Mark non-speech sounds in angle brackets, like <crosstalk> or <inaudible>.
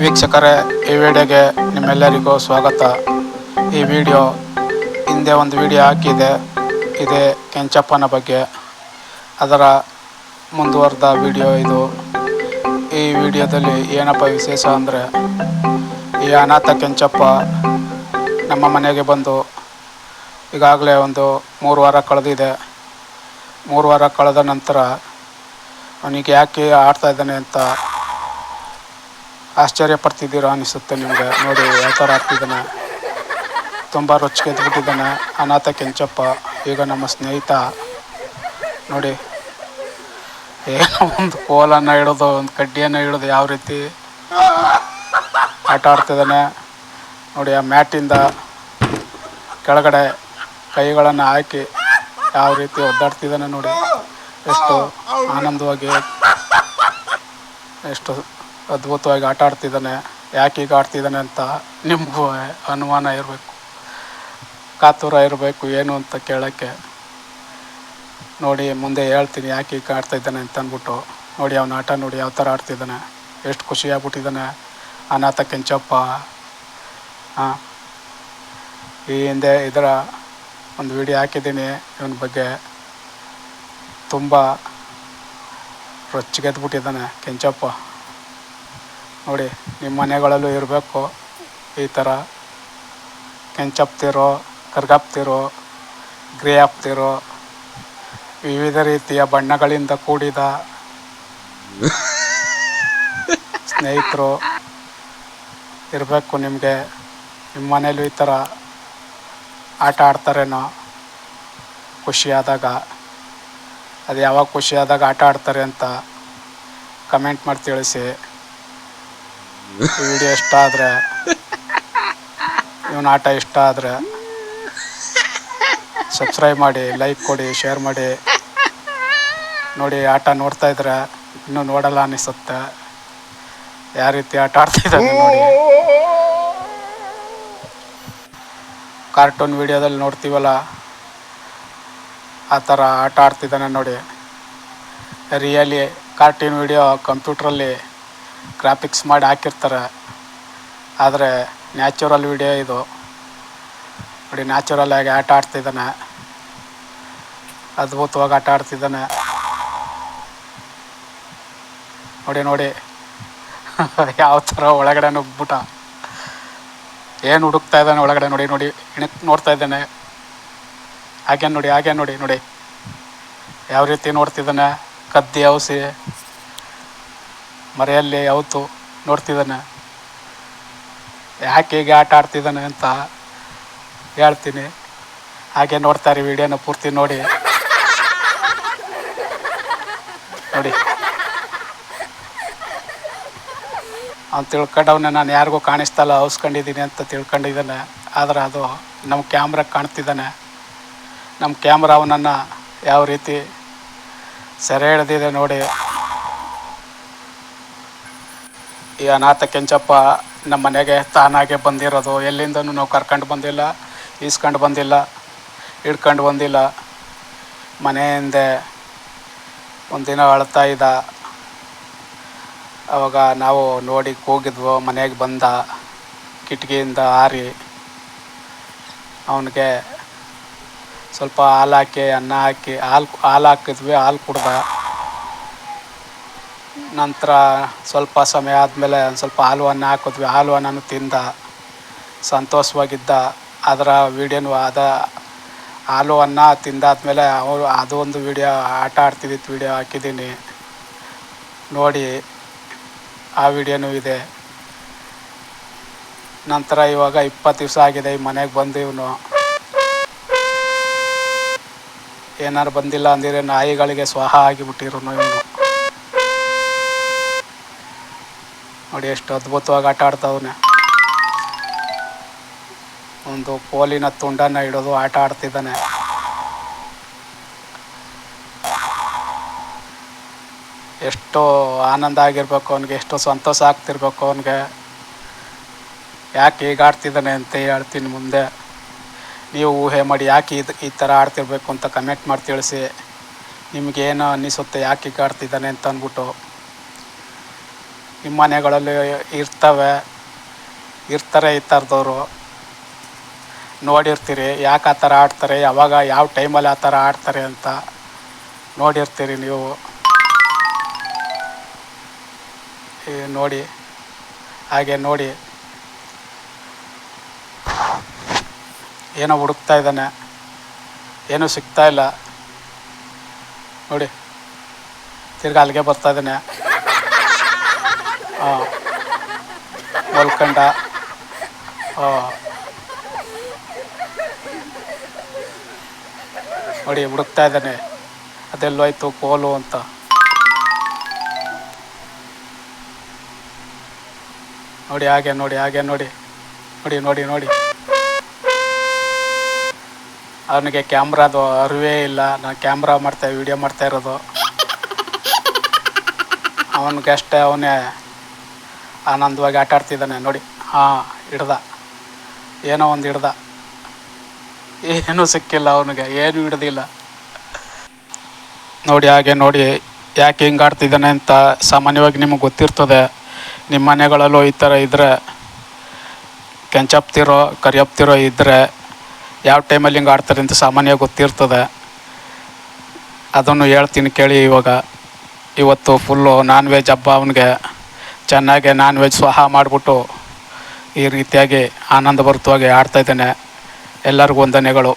ವೀಕ್ಷಕರೇ, ಈ ವಿಡಿಯೋಗೆ ನಿಮ್ಮೆಲ್ಲರಿಗೂ ಸ್ವಾಗತ. ಈ ವಿಡಿಯೋ ಹಿಂದೆ ಒಂದು ವಿಡಿಯೋ ಹಾಕಿದೆ. ಇದೆ ಕೆಂಚಪ್ಪನ ಬಗ್ಗೆ. ಅದರ ಮುಂದುವರೆದ ವಿಡಿಯೋ ಇದು. ಈ ವಿಡಿಯೋದಲ್ಲಿ ಏನಪ್ಪ ವಿಶೇಷ ಅಂದರೆ, ಈ ಅನಾಥ ಕೆಂಚಪ್ಪ ನಮ್ಮ ಮನೆಗೆ ಬಂದು ಈಗಾಗಲೇ ಒಂದು ಮೂರು ವಾರ ಕಳೆದಿದೆ. ಮೂರು ವಾರ ಕಳೆದ ನಂತರ ಅವನಿಗೆ ಯಾಕೆ ಆಡ್ತಾ ಇದ್ದಾನೆ ಅಂತ ಆಶ್ಚರ್ಯ ಪಡ್ತಿದ್ದೀರೋ ಅನಿಸುತ್ತೆ ನಿಮ್ಗೆ? ನೋಡಿ, ಯಾವ ಥರ ಆಗ್ತಿದ್ದಾನೆ. ತುಂಬ ರೊಚ್ಚಿಗೆ ಎದ್ಬಿಟ್ಟಿದ್ದಾನೆ. ಅನಾಥ ಕೆಂಚಪ್ಪ, ಈಗ ನಮ್ಮ ಸ್ನೇಹಿತ. ನೋಡಿ, ಏನೋ ಒಂದು ಕೋಲನ್ನು ಹಿಡೋದು, ಒಂದು ಕಡ್ಡಿಯನ್ನು ಹಿಡೋದು ಯಾವ ರೀತಿ ಆಟ ಆಡ್ತಿದ್ದಾನೆ. ನೋಡಿ, ಆ ಮ್ಯಾಟಿಂದ ಕೆಳಗಡೆ ಕೈಗಳನ್ನು ಹಾಕಿ ಯಾವ ರೀತಿ ಒದ್ದಾಡ್ತಿದ್ದಾನೆ ನೋಡಿ. ಎಷ್ಟು ಆನಂದವಾಗಿ, ಎಷ್ಟು ಅದ್ಭುತವಾಗಿ ಆಟ ಆಡ್ತಿದ್ದಾನೆ, ಯಾಕೆ ಈಗ ಆಡ್ತಿದ್ದಾನೆ ಅಂತ ನಿಮಗೂ ಅನುಮಾನ ಇರಬೇಕು. ಕಾತುರ ಇರಬೇಕು ಏನು ಅಂತ ಕೇಳೋಕ್ಕೆ. ನೋಡಿ, ಮುಂದೆ ಹೇಳ್ತೀನಿ ಯಾಕೆ ಈಗ ಆಡ್ತಾ ಇದ್ದಾನೆ ಅಂತ ಅಂದ್ಬಿಟ್ಟು. ನೋಡಿ, ಅವನ ಆಟ ನೋಡಿ ಯಾವ ಥರ ಆಡ್ತಿದ್ದಾನೆ. ಎಷ್ಟು ಖುಷಿ ಆಗ್ಬಿಟ್ಟಿದ್ದಾನೆ ಅನಾಥ ಕೆಂಚಪ್ಪ. ಹಾಂ ಈ ಹಿಂದೆ ಇದರ ಒಂದು ವಿಡಿಯೋ ಹಾಕಿದ್ದೀನಿ, ಇವನ ಬಗ್ಗೆ. ತುಂಬ ರೊಚ್ಚಿಗೆದ್ಬಿಟ್ಟಿದ್ದಾನೆ ಕೆಂಚಪ್ಪ. ನೋಡಿ ನಿಮ್ಮ ಮನೆಗಳಲ್ಲೂ ಇರಬೇಕು. ಈ ಥರ ಕೆಂಚಪ್ತಿರೋ, ಕರ್ಗಪ್ತಿರೋ ಗ್ರೇ ಹಾಕ್ತಿರೋ ವಿವಿಧ ರೀತಿಯ ಬಣ್ಣಗಳಿಂದ ಕೂಡಿದ ಸ್ನೇಹಿತರು ಇರಬೇಕು ನಿಮಗೆ. ನಿಮ್ಮ ಮನೇಲೂ ಈ ಥರ ಆಟ ಆಡ್ತಾರೇನೋ ಖುಷಿಯಾದಾಗ ಅದು ಯಾವಾಗ ಖುಷಿಯಾದಾಗ ಆಟ ಆಡ್ತಾರೆ ಅಂತ ಕಮೆಂಟ್ ಮಾಡಿ ತಿಳಿಸಿ. ವಿಡಿಯೋ ಇಷ್ಟ ಆದ್ರೆ, ಇವನ ಆಟ ಇಷ್ಟ ಆದರೆ ಸಬ್ಸ್ಕ್ರೈಬ್ ಮಾಡಿ ಲೈಕ್ ಕೊಡಿ ಶೇರ್ ಮಾಡಿ. ನೋಡಿ, ಆಟ ನೋಡ್ತಾ ಇದ್ರೆ ಇನ್ನೂ ನೋಡಲ್ಲ ಅನಿಸುತ್ತೆ. ಯಾವ ರೀತಿ ಆಟ ಆಡ್ತಿದ್ದಾನೆ ನೋಡಿ. ಕಾರ್ಟೂನ್ ವಿಡಿಯೋದಲ್ಲಿ ನೋಡ್ತೀವಲ್ಲ, ಆ ಥರ ಆಟ ಆಡ್ತಿದ್ದಾನೆ ನೋಡಿ. ರಿಯಲಿ ಕಾರ್ಟೂನ್ ವಿಡಿಯೋ ಕಂಪ್ಯೂಟ್ರಲ್ಲಿ ಗ್ರಾಫಿಕ್ಸ್ ಮಾಡಿ ಹಾಕಿರ್ತಾರೆ. ಆದರೆ ನ್ಯಾಚುರಲ್ ವಿಡಿಯೋ ಇದು. ನೋಡಿ ನ್ಯಾಚುರಲ್ ಆಗಿ ಆಟ ಆಡ್ತಿದ್ದಾನೆ. ಅದ್ಭುತವಾಗಿ ಆಟ ಆಡ್ತಿದ್ದಾನೆ. ನೋಡಿ ನೋಡಿ. <laughs> ಯಾವ ಥರ ಒಳಗಡೆ ನುಗ್ಬಿಟ ಏನು ಹುಡುಕ್ತಾ ಇದ್ದಾನೆ ಒಳಗಡೆ ನೋಡಿ ನೋಡಿ. ಇಣಕ್ ನೋಡ್ತಾ ಇದ್ದಾನೆ. ಹಾಗೆ ನೋಡಿ ಹಾಗೆ ನೋಡಿ ನೋಡಿ. ಯಾವ ರೀತಿ ನೋಡ್ತಿದ್ದಾನೆ? ಕದ್ದಿ ಔಸಿ. ಮರೆಯಲ್ಲಿ ಯಾವತ್ತು ನೋಡ್ತಿದ್ದಾನೆ. ಯಾಕೆ ಹೀಗೆ ಆಟ ಆಡ್ತಿದ್ದಾನೆ ಅಂತ ಹೇಳ್ತೀನಿ. ಹಾಗೆ ನೋಡ್ತಾರೆ ವಿಡಿಯೋನ ಪೂರ್ತಿ ನೋಡಿ. ನೋಡಿ. ಅವ್ನು ತಿಳ್ಕೊಂಡವನ್ನ ನಾನು ಯಾರಿಗೂ ಕಾಣಿಸ್ತಲ್ಲ ಹೌಸ್ಕೊಂಡಿದ್ದೀನಿ ಅಂತ ತಿಳ್ಕೊಂಡಿದ್ದಾನೆ. ಆದರೆ ಅದು ನಮ್ಮ ಕ್ಯಾಮ್ರಾ ಕಾಣ್ತಿದ್ದಾನೆ. ನಮ್ಮ ಕ್ಯಾಮ್ರಾ ಅವನನ್ನು ಯಾವ ರೀತಿ ಸೆರೆ ಹಿಡ್ದಿದೆ ನೋಡಿ. ಈ ಅನಾಥ ಕೆಂಚಪ್ಪ ನಮ್ಮ ಮನೆಗೆ ತಾನಾಗೆ ಬಂದಿರೋದು. ಎಲ್ಲಿಂದನೂ ನಾವು ಕರ್ಕೊಂಡು ಬಂದಿಲ್ಲ, ಈಸ್ಕೊಂಡು ಬಂದಿಲ್ಲ, ಹಿಡ್ಕೊಂಡು ಬಂದಿಲ್ಲ. ಮನೆಯಿಂದ ಒಂದಿನ ಅಳ್ತಾ ಇದ್ದ. ಅವಾಗ ನಾವು ನೋಡಿ ಕೂಗಿದ್ವು, ಮನೆಗೆ ಬಂದ, ಕಿಟಕಿಯಿಂದ ಹಾರಿ ಅವನಿಗೆ ಸ್ವಲ್ಪ ಹಾಲು ಹಾಕಿ, ಅನ್ನ ಹಾಕಿ, ಹಾಲು ಹಾಲು ಹಾಕಿದ್ವಿ, ಹಾಲು ಕುಡ್ದ. ನಂತರ ಸ್ವಲ್ಪ ಸಮಯ ಆದಮೇಲೆ ಒಂದು ಸ್ವಲ್ಪ ಹಾಲು ಅನ್ನ ಹಾಕಿದ್ವಿ. ಹಾಲು ಅನ್ನನೂ ತಿಂದ, ಸಂತೋಷವಾಗಿದ್ದ, ಅದರ ವೀಡಿಯೋನು ಅದ ಅನ್ನ ತಿಂದಾದ್ಮೇಲೆ ಅವರು ಅದು ಒಂದು ವೀಡಿಯೋ, ಆಟ ಆಡ್ತಿದ್ದಿದ್ದು ವೀಡಿಯೋ ಹಾಕಿದ್ದೀನಿ. ನೋಡಿ, ಆ ವಿಡಿಯೋನೂ ಇದೆ. ನಂತರ ಇವಾಗ ಇಪ್ಪತ್ತು ದಿವಸ ಆಗಿದೆ, ಈ ಮನೆಗೆ ಬಂದು ಇವನು. ಏನಾರು ಬಂದಿಲ್ಲ ಅಂದಿರೋ ನಾಯಿಗಳಿಗೆ ಸ್ವಾಹ ಆಗಿಬಿಟ್ಟಿರೋನು ಇವನು. ನೋಡಿ ಎಷ್ಟು ಅದ್ಭುತವಾಗಿ ಆಟ ಆಡ್ತಾವನೆ ಒಂದು ಕೋಲಿನ ತುಂಡನ್ನ ಇಡೋದು ಆಟ ಆಡ್ತಿದ್ದಾನೆ. ಎಷ್ಟು ಆನಂದ ಆಗಿರ್ಬೇಕು ಅವನಿಗೆ, ಎಷ್ಟು ಸಂತೋಷ ಆಗ್ತಿರ್ಬೇಕು ಅವನಿಗೆ. ಯಾಕೆ ಈಗ ಆಡ್ತಿದ್ದಾನೆ ಅಂತ ಹೇಳ್ತೀನಿ ಮುಂದೆ. ನೀವು ಊಹೆ ಮಾಡಿ ಯಾಕೆ ಇದು ಈ ಥರ ಆಡ್ತಿರ್ಬೇಕು ಅಂತ ಕಮೆಂಟ್ ಮಾಡಿ ತಿಳಿಸಿ. ನಿಮಗೇನು ಅನ್ನಿಸುತ್ತೆ ಯಾಕೆ ಈಗ ಆಡ್ತಿದ್ದಾನೆ ಅಂತ ಅಂದ್ಬಿಟ್ಟು. ನಿಮ್ಮ ಮನೆಗಳಲ್ಲಿ ಇರ್ತವೆ, ಇರ್ತಾರೆ ಈ ಥರದವರು. ನೋಡಿರ್ತೀರಿ ಯಾಕೆ ಆ ಥರ ಆಡ್ತಾರೆ, ಯಾವಾಗ ಯಾವ ಟೈಮಲ್ಲಿ ಆ ಥರ ಆಡ್ತಾರೆ ಅಂತ ನೋಡಿರ್ತೀರಿ ನೀವು. ನೋಡಿ, ಹಾಗೆ ನೋಡಿ. ಏನೋ ಹುಡುಕ್ತಾ ಇದ್ದಾನೆ. ಏನೂ ಸಿಗ್ತಾ ಇಲ್ಲ. ನೋಡಿ, ತಿರ್ಗಿ ಅಲ್ಲಿಗೆ ಬರ್ತಾ ಇದ್ದಾನೆ. ಮಲ್ಕಂಡ. ನೋಡಿ, ಹುಡುಕ್ತಾ ಇದ್ದಾನೆ. ಅದೆಲ್ಲೋಯ್ತು ಕೋಲು ಅಂತ. ನೋಡಿ, ಹಾಗೆ ನೋಡಿ ಹಾಗೆ, ನೋಡಿ. ನೋಡಿ ನೋಡಿ ನೋಡಿ. ಅವನಿಗೆ ಕ್ಯಾಮ್ರಾದು ಅರಿವೇ ಇಲ್ಲ. ನಾನು ಕ್ಯಾಮ್ರಾ ಮಾಡ್ತಾ ವಿಡಿಯೋ ಮಾಡ್ತಾ ಇರೋದು. ಅವನಿಗೆ ಅಷ್ಟೇ, ಅವನೇ ಆನಂದವಾಗಿ ಆಟ ಆಡ್ತಿದ್ದಾನೆ, ನೋಡಿ. ಹಾಂ, ಹಿಡ್ದ. ಏನೋ ಒಂದು ಹಿಡ್ದ. ಏನೂ ಸಿಕ್ಕಿಲ್ಲ ಅವನಿಗೆ, ಏನೂ ಹಿಡ್ದಿಲ್ಲ. ನೋಡಿ, ಹಾಗೆ ನೋಡಿ, ಯಾಕೆ ಹಿಂಗೆ ಆಡ್ತಿದ್ದಾನೆ ಅಂತ ಸಾಮಾನ್ಯವಾಗಿ ನಿಮಗೆ ಗೊತ್ತಿರ್ತದೆ. ನಿಮ್ಮ ಮನೆಗಳಲ್ಲೂ ಈ ಥರ ಇದ್ದರೆ ಕೆಂಚಪ್ತಿರೋ, ಕರಿಯಪ್ತಿರೋ ಇದ್ದರೆ ಯಾವ ಟೈಮಲ್ಲಿ ಹಿಂಗೆ ಆಡ್ತಾರೆ ಅಂತ ಸಾಮಾನ್ಯವಾಗಿ ಗೊತ್ತಿರ್ತದೆ. ಅದನ್ನು ಹೇಳ್ತೀನಿ ಕೇಳಿ ಇವಾಗ. ಇವತ್ತು ಫುಲ್ಲು ನಾನ್ ವೆಜ್ ಹಬ್ಬ ಅವನಿಗೆ. ಚೆನ್ನಾಗಿ ನಾನ್ ವೆಜ್ ಸ್ವಹ ಮಾಡಿಬಿಟ್ಟು ಈ ರೀತಿಯಾಗಿ ಆನಂದಭರಿತವಾಗಿ ಆಡ್ತಾಯಿದ್ದೇನೆ ಎಲ್ಲರಿಗೂ ವಂದನೆಗಳು.